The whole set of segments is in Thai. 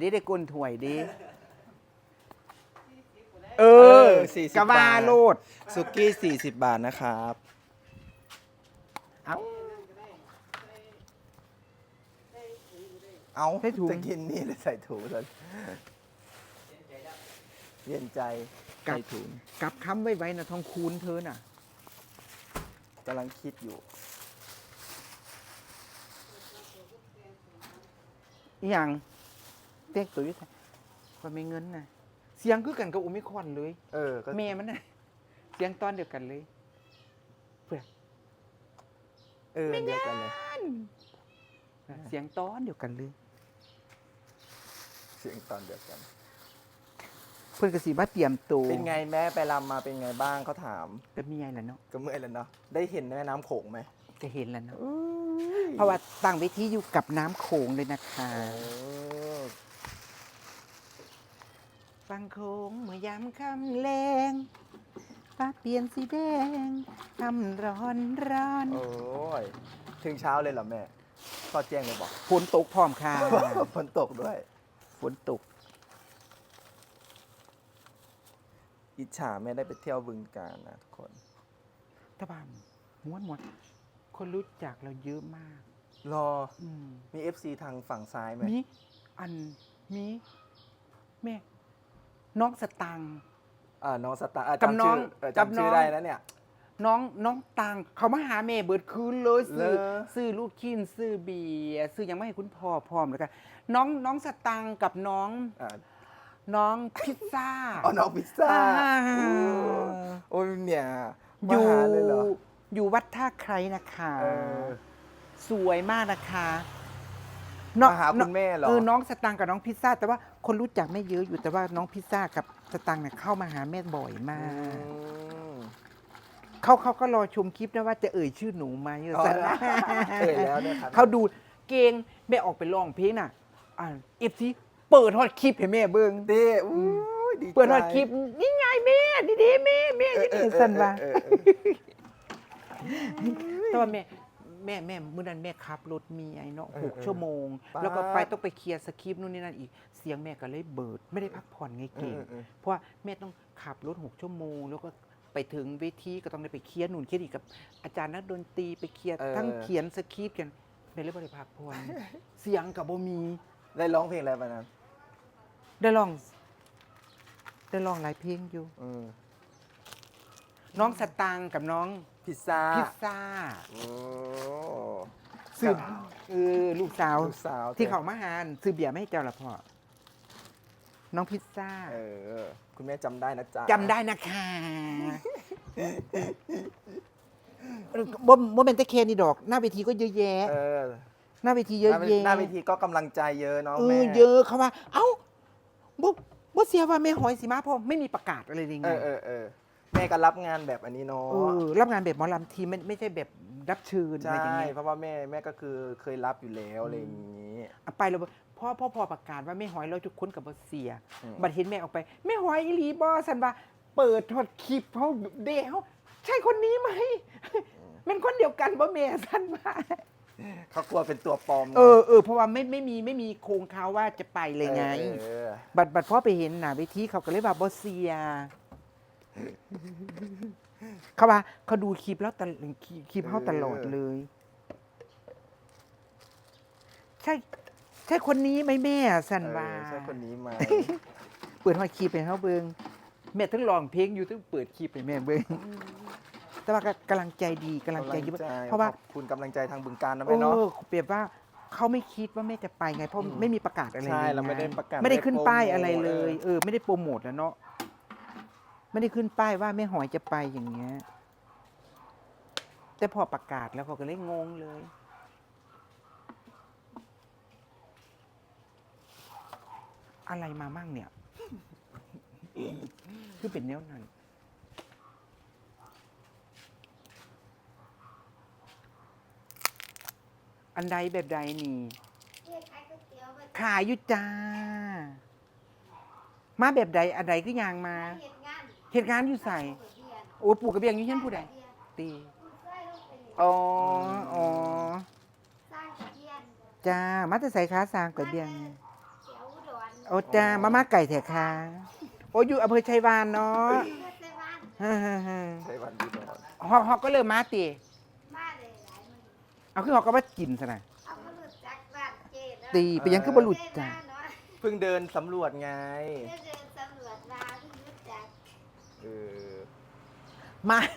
ได้ได้กลนถ่วยดีเอเอออ40กะว่าบาท โลด สุกี้ 40 บาทนะครับ เอ้า เอาใส่ถุงจะกินนี่เลยใส่ถุงเลยเย็นใจใส่ถุงกลับคำไว้ไว้นะทองคูณเธอน่ะ กำลังคิดอยู่อหย่าง เต็กตัวอยุ่ไสคนไม่เงินน่ะ เสียงคือกันกับโอมิครอนเลยเออก็แม่มันน่ะ เสียงตอนเดียวกันเลย เออเดียวกันเลยเสียงตอนเดียวกันเลย เสียงตอนเดียวกัน เพื่อนกสีมาเตรียมตัวเป็นไงแม่ไปรำมาเป็นไงบ้างเขาถาม ก็มีไงล่ะเนาะก็เมื่อยแล้วเนาะได้เห็นแม่น้ำโขงไหมจะเห็นแล้วเนาะเพราะว่าตั้งเวทีอยู่กับน้ำโขงเลยนะคะโอ้ ฟังโขงเมื่อยามค่ำแลงฟ้าเปลี่ยนสีแดงคำร้อนร้อนโอ้ย ถึงเช้าเลยเหรอแม่ก็แจ้งเลยบอก ฝนตกพร้อมค่ะ ฝนตกด้วย ฝนตก อิจฉาแม่ได้ไปเที่ยวบึงการนะทุกคนตะบามม้วนม้วนคนรู้จักเราเยอะมาก รอ อืมมี FC ทางฝั่งซ้ายไหม มีอันมีแม่ น้องสตังค์ อ่าน้องสตาร์อะกับจำน้ชื่อองเออกับจำน้ชื่ออง ได้แล้วเนี่ย น้องน้องตังเขามาหาแม่เบิดคืนเลยซื้อเหรอ ซื้อลูกชิ้นซื้อเบียร์ซื้อยังไม่ให้คุณพ่อพร้อมแล้วกันน้องน้องสตังค์กับน้องอ่าน้องพิซซ่า อ๋อน้องพิซซ่าอ่าโอ้ยเนี่ยอมายู่หาเลยเหรออยู่วัดท่าใครนะคะ เออสวยมากนะคะ มาหาคุณแม่เหรอ เออน้องสตังค์กับน้องพิซซ่า แต่ว่าคนรู้จักไม่เยอะอยู่แต่ว่าน้องพิซซ่ากับสตังค์เนี่ยเข้ามาหาแม่บ่อยมาอืกม เขาเขาก็รอชมคลิปนะว่าจะเอ่ยชื่อหนูไหมอ๋อสันเอ่ยแล้วเนี่ยครับ เขาดูเก่งแม่ออกไปร้องเพลงน่ะอ่าเอฟซีเปิดฮอตคลิปให้แม่เบิ้งเด้อู้ยดีใจเปิดฮอตคลิปนี่ไงแม่ดีๆแม่แม่เออเออเออสันว่า เออเออแต่ว่าแม่ แม่แม่มื้อนั้นแม่ขับรถมีไอ้เนาะเออหกเออชั่วโมงป๊าดแล้วก็ไปต้องไปเคลียร์สคริปต์นู่นนี่นั่นอีกเสียงแม่ก็เลยเบิด ไม่ได้พักผ่อนไงเก่งเออเออเพราะว่าแม่ต้องขับรถหกชั่วโมง แล้วก็ไปถึงเวทีก็ต้องได้ไปเคลียร์นู่นเคลียร์อีกกับ อาจารย์นักดนตรีไปเคลียร์เออทั้งเขียนสคริปต์กันแม่เลยบ่ได้พักผ่อนเสียงกับบ่มีได้ร้องเพลงอะไรไปนั้นได้ลองได้ลองหลายเพลงอยู่อืมน้องสตางค์กับน้อง พิซซ่าพิซซ่าโอ้ซื้อเออลูกสาว ลูกสาวที่เขามาหารซื้อเบียร์ไม่ให้เจ้าละพ่อ น้องพิซซ่าเออ คุณแม่จำได้นะจ๊ะจำได้นะคะเออบ่บ่เป็นแตะเคนนี่ดอก หน้าเวทีก็เยอะแยะ เออหน้าเวทีเยอะหน้าเวแยะหน้าเวทีก็กำลังใจเยอะเนาะเอแม่ อเยอะเขาว่า เอ้าบ่บ่เสียว่าแม่หอยสิมาพ่อไม่มีประกาศอะไรเลยไง เออเออเออ แม่ก็รับงานแบบอันนี้เนาะเออรับงานแบบหมอลำทีไม่ไม่ใช่แบบรับเชิญอะไรใช่อย่างเงี้ยเพราะว่าแม่แม่ก็คือเคยรับอยู่แล้วอะไรอย่างนี้เอาไปแล้วพ่อพ่อพอประกาศว่าแม่หอยเราทุกคนกับบ่เสีย อืม บัดเห็นแม่ออกไปแม่หอยอีหลีบอสันว่าเปิดทอดคลิปเขาเดเขาใช่คนนี้ไหม เป็นคนเดียวกันบ่แม่สันว่าเขากลัวเป็นตัวปลอมนะเออเออเพราะว่าไม่ไม่มีไม่มีโครงข่าวว่าจะไปเลยไงเออบัดบัดพ่อไปเห็นหน้าเวทีเขาก็เลยว่าบ่เสีย เขาว่าเขาดูคลิปแล้วตลคลิปคลิปเขาตลอดเลย ใช่ ใช่คนนี้ไหมแม่สันเออว่าใช่คนนี้ไหมเปิดฮอดคลิปให้เขาเบิงแม่ทั้งร้องเพลงอยู่ทั้งเปิดคลิปให้แม่เบิงแต่ว่าก็กำลังใจดีกำลังใจดีกำลังใจเพราะว่า ขอบคุณกำลังใจทางบึงการนะเอแม่เนาะอเปรียบว่าเขาไม่คิดว่าแม่จะไปไงเพราะอืมไม่มีประกาศอะไรใช่เลยเราไม่ได้งประกาศไม่ได้ขึ้นไม่ได้ป้ายโปรโมทอะไรเลยเออเออไม่ได้โปรโมทแล้วเนาะ ไม่ได้ขึ้นป้ายว่าแม่หอยจะไปอย่างเงี้ย แต่พอประกาศแล้วเขาก็เลยงงเลย อะไรมามั่งเนี่ย คือเป็นแนวนั้นอันใดแบบใดนี่ขายอยู่จ้า มาแบบใดอันใดก็ยางมา เหตุงานอยู่ใส่โอ้ยปลูกกระเบียงอยู่เช่นผู้ใดตีอ๋ออ๋อสร้างกระเทียนจ้ามาแต่ใส่ขาสร้างกระเบียงเสียวอุดรโอ้จ้ามาม่าไก่แถค่ะโอ้อยู่อำเภอชัยวานเนาะเพื่อนไปบ้านฮ่าฮ่าฮ่าใช้วันดีดอนฮอกฮอกก็เริ่มมาตีมาเลยหลายมือเอาคือฮอกก็มากินซะนะเอามาหลุดจากบ้านเจเนาะตีไปยังคือบรุษจ้ะเจมาเนาะเพิ่งเดินสำรวจไงเพื่อเดินสำรวจมาเพิ่งรู้จัก เออมาเ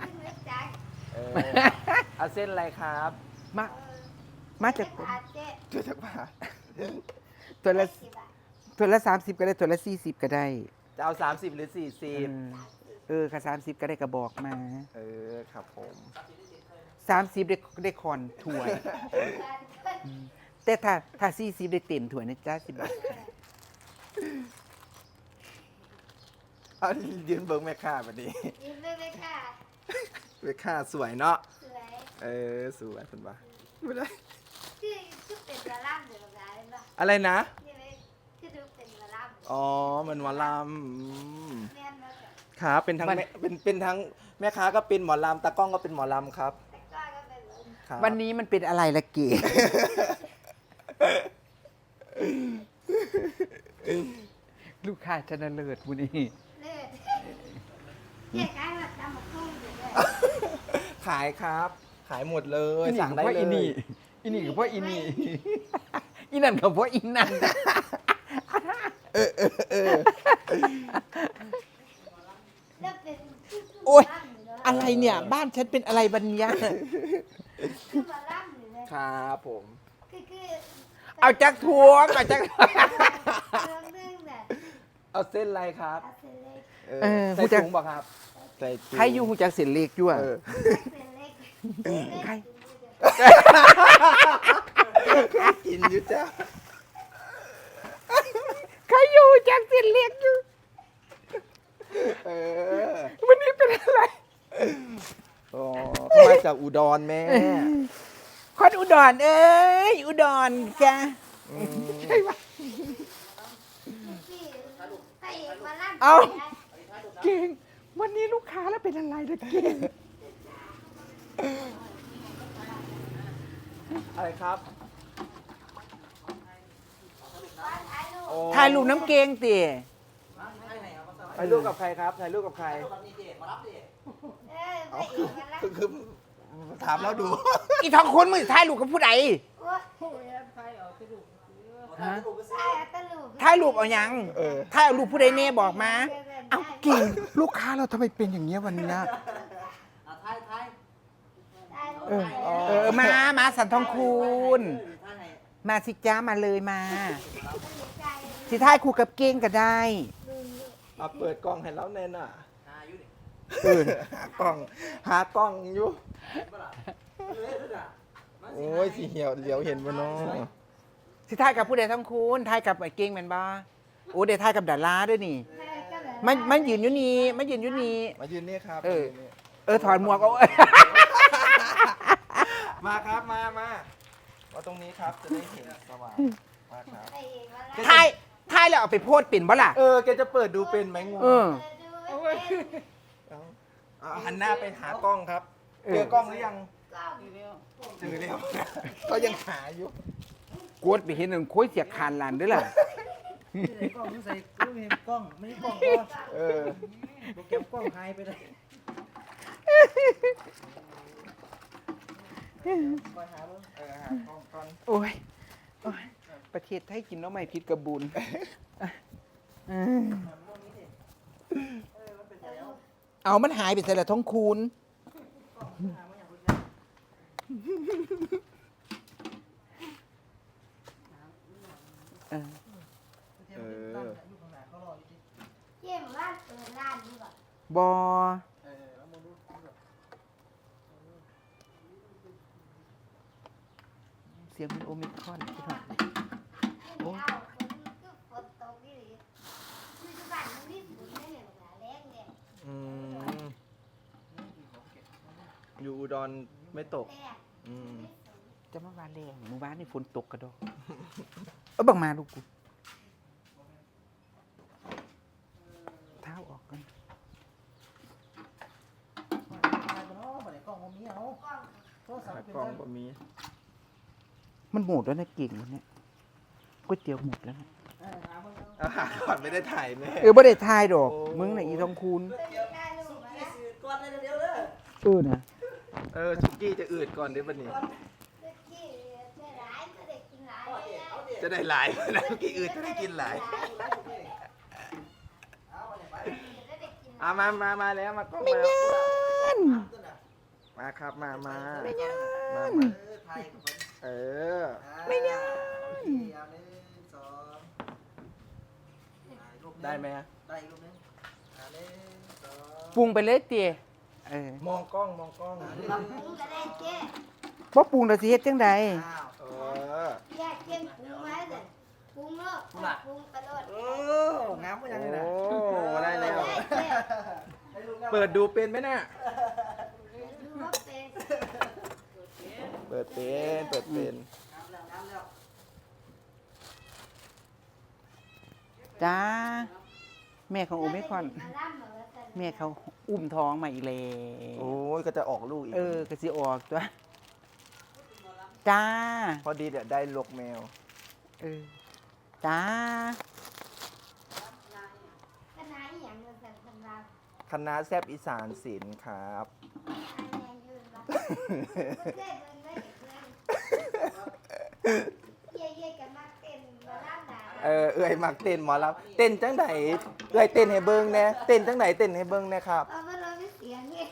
พิ่งรู้จักเออเอาเส้นอะไรครับมาเออมาจากไม่ขาดเจ๊ช่วยจักบาทตัวละกี่บาทตัวละสามสิบก็ได้ตัวละสี่สิบก็ได้ จะเอา 30 หรือ เออ40 เออค่ะสามสิบก็ได้กระบอกมาเออครับผมสามสิบได้ได้คอนถ้วย แต่ถ้าถ้าสี่สิบได้เต็มถ้วยนะจ๊ะสิบบาท เอายืนเบิ้งแม่ค้าแบบนี้ยิ้มไม่ไม่ค่ะแม่ค้าสวยเนาะ สวยเออสวยเป็นปะไม่ได้คือคือเป็นวาล่ามเดี๋ยวแบบนั้นเนาะอะไรนะใช่ไหมคือดูเป็นวาล่ามอ๋อเหมันหมอลำอืมแม่นมากอะครับ เป็นทั้งแม่เป็นเป็นทั้งแม่ค้าก็เป็นหมอลำตากล้องก็เป็นหมอลำครับแต่ก็ก็เป็นเหมือนครับวันนี้มันเป็นอะไรละเก๋ ลูกค้าชนะเลิศมูนี่เลือด เจ๊ขายแบบทำมาคุ้มอยู่เลยขายครับ ขายหมดเลยสั่งได้เพราะเลอีนี่ยอีนี่ก็เพราะอีนี่อีนั่นก็เพราะอีนั่นแล้วเป็นคือโอ๊ยวาล่ำอยู่เนาะอะไรเนี่ย บ้านฉันเป็นอะไรบันเนี้ยคือวาล่ำอยู่เลยครับผม คือคือเอาจักทวงเอาจักเรื่องนึงเนี่ย เอาเส้นอะไรครับเอาเส้นเล็กเออเออใส่ผู้จักถุงบ่ครับ ใส่ถุงใครอยู่หูจักเสียนเล็กยั่วเออเส้นเล็กใคร กินอยู่จ้าใครอยู่หูจักเสียนเล็กอยู่ เออวันนี้เป็นอะไร อ๋อเขามาจากอุดรแม่คนอุดรเอ้ยอุดรจ้ะอืมใช่ปะที่ไปวาล่ำ เอานี่ยเก่ง วันนี้ลูกค้าแล้วเป็นอะไรนะเก่ง อะไรครับว่าถ่ายรูปโอ้ถ่ายรูปน้ำเก่งตีถ่ายรูปกับใครครับ ถ่ายรูปกับใครเออไปอีกวาล่ำคือคือถามแล้วดู อีทองคนมึงถ่ายรูปกับผู้ใด โอ้ยฮะถ่ายเอาแต ลูกถ่ายรูปเอายังเออ ถ่ายเอารูปผู้ใดเน่บอกมา เอาเก่งลูกค้าเราทำไมเป็นอย่างเงี้ยวันนี้ถ่ายรูปเออถ่ายอ๋อเออมามาสันทองคูณมาสิจ้ามาเลยมาใจสิท้ายคู่กับเก่งก็ได้ มาเปิดกล้องให้แล้วแน่น่ะเออหากล้อง หากล้องอยู่โอ้ยสีเหี่ยวเหลียวเห็นบ่เนาะ สิท้ายกับผู้ใดทองคูณท้ายกับไอ้เก่งแมันบ้าโอ้เดี๋ยวท้ายกับดาราด้วยนี่ มันมันยืนอยู่นี่มันยืนอยู่นี่ มายืนนี่ครับเออ มายืนนี่เออถอดหมวกเอามาครับมามามาตรงนี้ครับจะได้เห็นสว่างมาครับไปอีกวาล่ำท้ายท้ายแล้วเอาไปโพดเป็นบ่ล่ะ เออแกจะเปิดดูเป็นไหมงูเออดูไม่เป็นเอาเอาหันหน้าไปหากล้องครับเออ เจอกล้องหรือยังกล้องเจอแล้วก็ยังหาอยู่ กวดไปเห็นหนึ่งโค้ยเสียคานลานด้วยล่ะ กล้องมันใส่กล้องเห็นกล้องไม่ใช่กล้องก็เออโปรแกรมกล้องหายไปเลยคอยหาเบิ่งเออหากล้องก่อนโอ้ยโอ้ย ประเทศไทยกินน้อไม่ผิดกระบุญเอามันหายไปใส่ละท้องคูณ เออเออเยี่ยมว่าเปิดร้านดีกว่าบอเสียงเป็นโอมิคอนพี่น้องโอ้เอาฝนก็ฝนตกนี่หรือคือที่บ้านมันมีฝนไม่เห็นหนาแรงเนี่ยอืมอยู่อุดรไม่ตกแรงอืม จะมาว่าแรงหมู่บ้านนี่ฝนตกกระดอกเออบังมาลูกกูเท้าออกกันหายไปเนาะบ่ได้กล้องบ่มีเอากล้องโทรศัพหาท์เป็นกล้องได้ก็มีมันโหมดแล้วนะเก่งวันเนี้ยก๋วยเตี๋ยวหมดแล้วนะอาหารก่อนไม่ได้ถ่ายแม่เออบ่ได้ทายดอกโอ้มึงน่ะอีทองคูณได้ลูกมาแล้วก่อนเลยเดี๋ยวเด้อเออนะ เออชุกี้จะอืดก่อนเดี๋ยววันนี้ เมื่อกี้เมื่อร้ายก็ได้กินหลายเลยนะ จะได้หลายนะชุกี้อืดจะได้กินหลายเอาไปไปจะได้กินเอามามามาแล้วมาก็ไม่มางานตัวน่ะมาครับมามาไม่งานมาเอมาอไทยกับคนเออไม่งานเอาหนึ่งสองถ่ายรูปนึ่งได้ไหมฮะได้อีกรูปหนึงอ่าหนึ่งสองปรุงไปเลยเตี๋ยเออมองกล้องมองกล้องบะปรุงก็ได้เจ๊บ่ปรุงแล้วสิเฮ็ดจังใดอ้าว เออแยกเจ๊ปรุงไว้เลยปรุงเนาะปรุงกระโดดโอ้งามก็ยังไงนะโอ้ได้แล้วได้เจ๊ให้รูปแล้ว เปิดดูเป็นไหมน่ะดูว่าเป็นเปิดเป็นเปิดเป็นงามแล้วงามแล้วจ้า แม่ของโอเมคอนมาล่ำมาแล้วกันแม่เขาอุ้มท้องมาอีกแล้โอ้วยก็จะออกลูกอีก เออก็สิออกตัว จ้าพอดีเดี๋ยวได้ลกแมว เออจ้าคณะอหย่างเงินสันสันเราคณะแซบอีสานศิลป์ครับ อันยังยืนละเพื่อนเดินได้เพื่อนเย่เย่กันมากเต้นมาล่ำหนาเออเอ้ยมักเต้นหมอลำเต้นจังไหนเอ้ยเต้นให้เบิ่งแหน่เต้นจังไหนเต้นให้เบิ่งแหน่ครับ เอามาเราไม่เสียงนี่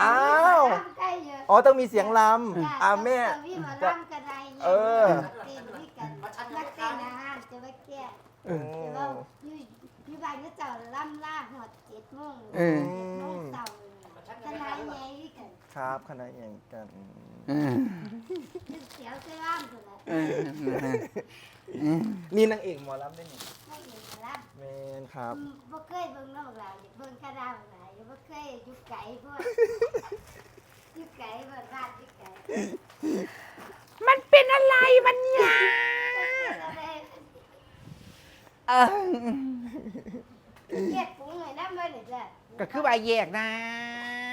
อ้าวใกล้เยอะอ๋อต้องมีเสียงลำอ่าแม่ พี่มาจะล่ำกันไรเออเต้นด้วยกันมาเต้นอาหารจะมาแก้เออแต่ว่าอยู่อยู่บ้านก็เจ้าล่ำล่าหอดเจ็ดโมงเออโมงเสาร์คณะใหญ่ด้วยกันครับคณะอย่างกันเออเสียวเสื้อล่ำคนละเออเออนี่นางเอกหมอลำได้นี่ไม่เห็นล่ำแมนครับ บ่เคยเบิ่งนอกหลายเบิ่งคณะหลาย บ่เคยอยู่ไกลพวกอยู่ไกลบ่บ้านอยู่ไกลมันเป็นอะไรมันยาเออเฮ็ดปรุงให้นำบ่นี่จ้ะก็คือว่าแยกน้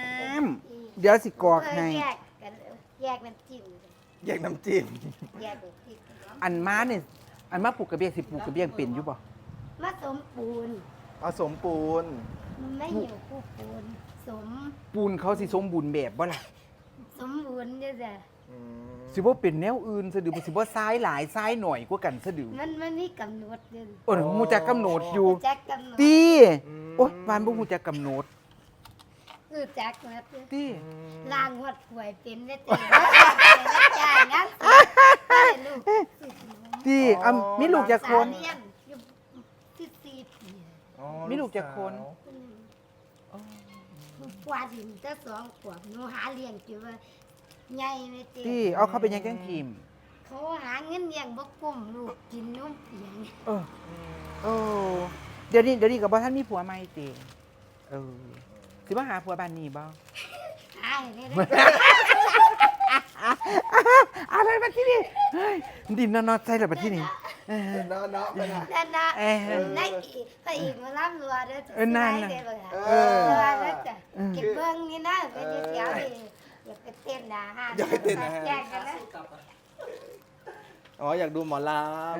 ำเดี๋ยวสิกรอกให้แยกกันแยกน้ำจิ้มแยกน้ำจิ้มแยกน้ำจิ้มอันม้าเนี่ยอันมาปลูกกระเบียงสิปลูกกระเบียงเป็นอยู่บ่มาสมปูนเอาสมปูน ไม่เหี่ยวคู่ปูนสมปูนเขาสิสมบูรณ์แบบบ่ล่ะสมบูรณ์เด้อจ้ะอืมสิบ่เป็นแนวอื่นซะดือบ่สิบ่ซ้ายหลายซ้ายหน่อยกว่ากันซะดือมันมันมีกำหนดเด้อโอ้ยฮู้จักกำหนดอยู่จักกำหนดตีอืมโอ้ยบ้านบ่ฮู้จักกำหนดคือจักนะเด้อตีอืมล้างหวดป่วยเป็นได้จ้ะแล้วจ่ายนะให้ลูกตีอะมีลูกจักคนสาเลี้ยงอยู่ที่สี่ปีอ๋อมีลูกจักคนสาว กว่าถึงจะสองขวบหนูหาเลี้ยงจนว่าใหญ่เลยเจ๊ตีเอาเขาเป็นหยังจังทีมเขาหาเงินเลี้ยงบ่กุ้มลูกกินนมเปียงเออเออเดี๋ยวนี้เดี๋ยวนี้ก็บ่ทันมีผัวใหม่ติเออสิมาหาผัวบ้านนี้บ่หายเลยนะอะไรบัดที่นี่เฮ้ยดินนอนๆใส่ละบัดที่นี่ เออเนาะเนาะไปนะนั่นนะเอ้ยนายอีพระอีกมาล่ำรัวเด้อเออนั่นน่ะเออแล้วจ้ะเออเก็บเบิ่งนี่นะไปเดี๋ยวๆนี่อย่าไปเต้นนะฮะอย่าไปเต้นนะฮะ แยกกันนะ อ๋ออยากดูหมอลเอ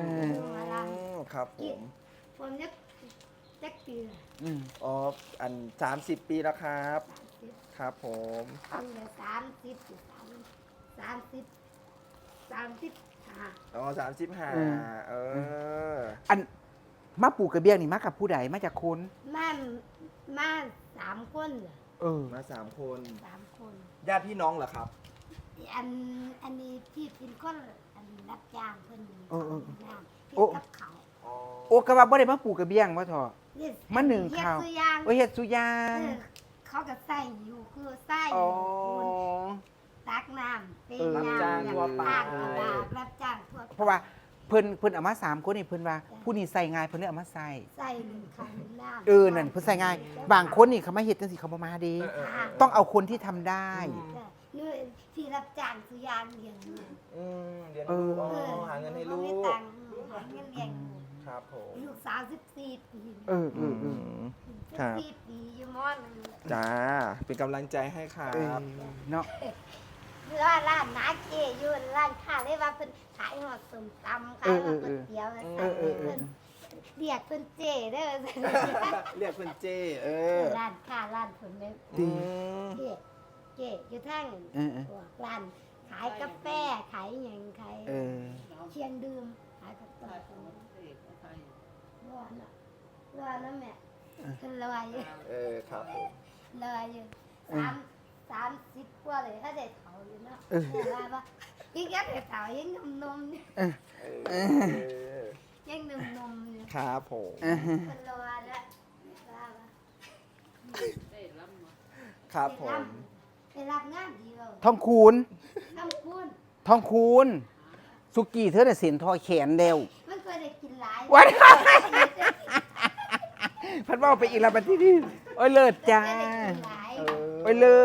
อำครับผมผมจะจักปีละอืมอ๋ออันสามสิบปีแล้วครับ ครับผมทำเลยสามสิบสามสามสิบสามสิบห้า อ๋อสามสิบห้าเออ อันมาปลูกกระเบียงนี่มากับผู้ใดมาจากคนมามาสามคนเหรอเออ มาสามคนสามคนญาติพี่น้องเหรอครับ อันอันนี้พี่เป็นคนอันรับจ้างเพิ่นเออเออจ้างเฮ็โอ้ดกับเขาวอ๋อโอ้กะว่าบ่ได้มาปลูกกระเบียงว่าเถอะเฮ็ดมาหนึ่งเฮ็ดข้าว ตัวอย่างโอ้ยเฮ็ดสุยางเออเขาก็ใส่อยู่คือใส่อ๋อปูน ตักน้ำเป็นเออน้ำรับจ้างทั่วไป ภาคกระดาษรับจ้างทั่วไปเพราะว่าเพิ่นเพิ่นเอามาสามคนนี่เพิ่นว่าผู้นี้ใส่ง่ายเพิ่นเลยเอามาใส่ใส่หนึ่งขันน้ำเออนั่นเพิ่นใส่ง่าย บางคนนี่เขามาเฮ็ดจังซี่เขาบ่มาเด้เออเออเออต้องเอาคนที่ทำได้จ้ะนี่ที่รับจ้างสุยางเลี้ยงลูกอืมเรียนเออรู้อ๋อหาเงินให้ลูบ่มีกตังค์หาเงินเลี้ยงลูกครับผมลูกสาวสิบสี่ปีเออเออเออสิบครับสี่ปีอยู่มอหนึงจ้า เป็นกำลังใจให้ครัเออบเนาะ ร้านร้านนาเจอยู่ร้านค้าเลยว่าเพิ่นขายหอดส้มตำขายหอดก๋วยเตี๋ยวว่าซั่นเออเออเออเพิ่นเรียกเพิ่นเจเด้อเรียกคุณเจ เออร้านค้าร้านเพิ่นเนี่ยอืม เจเจอยู่ทางเออเออ พวกร้านขายกาแฟขายหยังขายเออ เชียงดื่มขายกาแฟร้อนอะร้อนนะแม่เพิ่นลอยอยู่เออครับผมลอยอยู่สาม สามสิบกว่าเลยถ้าเด็กเขาอยู่เนาะเออแม่ว่าว่ายิ่งยักเด็กเขายิ่งนมนมๆอยู่เออยิ่งนมนมๆอยู่ครับผมเออคนรอแล้วว่าว่าครับผมไปรับงานดีเราทองคูณทำคุณทองคูณสุกี้เธอน่ะเสียนทอแขนเดียวมันเคยได้กินหลายวันพัดว่าไปอีกแล้วบัดที่นี่โอ้ยเลิศจ้ามันเคยได้กินหลายเออ โอ้ยเลิ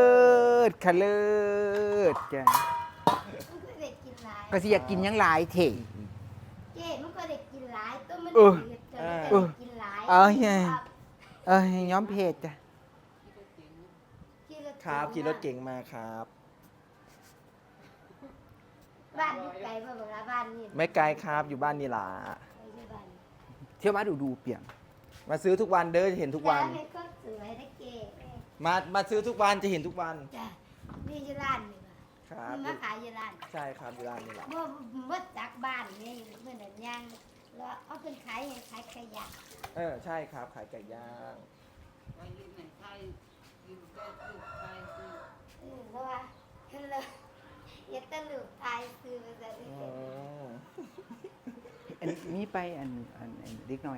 ศค่ะเลิศจ้ามันเคยได้กินหลายก็สิอยากกินหยังหลายเถะเจ๊มันเคยได้กินหลายตัวมันเออดืดจนมันเคยเออได้กินหลายเอาไงเอ้ยย้อมเพจจ้ะขี่รถครับ ขี่รถเก่งมาครับ บ้านอยู่ไกลมาบอกว่าบ้านนี่ไม่ไกลครับ อยู่บ้านนี่หล่ะไม่ใช่บ้าน เที่ยวมาดูดูเปียง มาซื้อทุกวันเด้อจะเห็นทุกวันจ้าให้ก็สวยนะเก๋ มามาซื้อทุกวันจะเห็นทุกวันจ้ะนี่อยู่ร้านนี่ว่ะครับนี่มาขายอยู่ร้านใช่ครับอยู่ร้านนี่แหละบ่บ่จากบ้านนี่เมื่อนั้นย่างแล้วเอาเป็นขายให้ขายขยะเออใช่ครับขายไก่ย่างเออเพราะว่าเห็นเลยอย่าตะลุกตายซื้อมาซะอืม อันนี้ไปอันอันอันเล็กน้อย